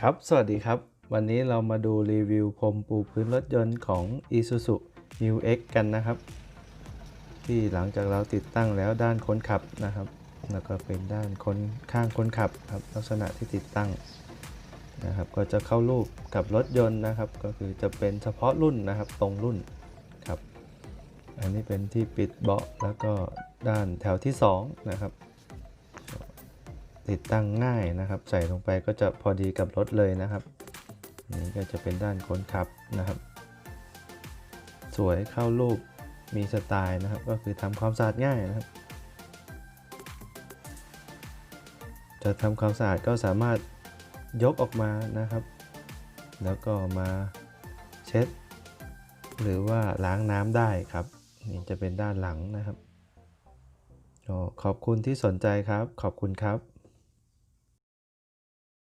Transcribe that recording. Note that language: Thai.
ครับ สวัสดีครับ วันนี้เรามาดูรีวิวพรมปูพื้นรถยนต์ของ Isuzu New X กันนะครับ ที่หลังจากเราติดตั้งแล้วด้านคนขับนะครับ แล้วก็เป็นด้านคนข้างคนขับครับลักษณะที่ติดตั้งนะครับ ก็จะเข้ารูปกับรถยนต์นะครับ ก็คือจะเป็นเฉพาะรุ่นนะครับตรงรุ่นครับ อันนี้เป็นที่ปิดเบาะแล้วก็ด้านแถวที่สองนะครับ ติดตั้งง่ายนะครับ ใส่ลงไปก็จะพอดีกับรถเลยนะครับ นี่ก็จะเป็นด้านคนขับนะครับ สวยเข้ารูปมีสไตล์นะครับ ก็คือทำความสะอาดง่ายนะครับ จะทำความสะอาดก็สามารถยกออกมานะครับ แล้วก็มาเช็ด หรือว่าล้างน้ำได้ครับนี่จะเป็นด้านหลังนะครับขอบคุณที่สนใจครับ ขอบคุณครับ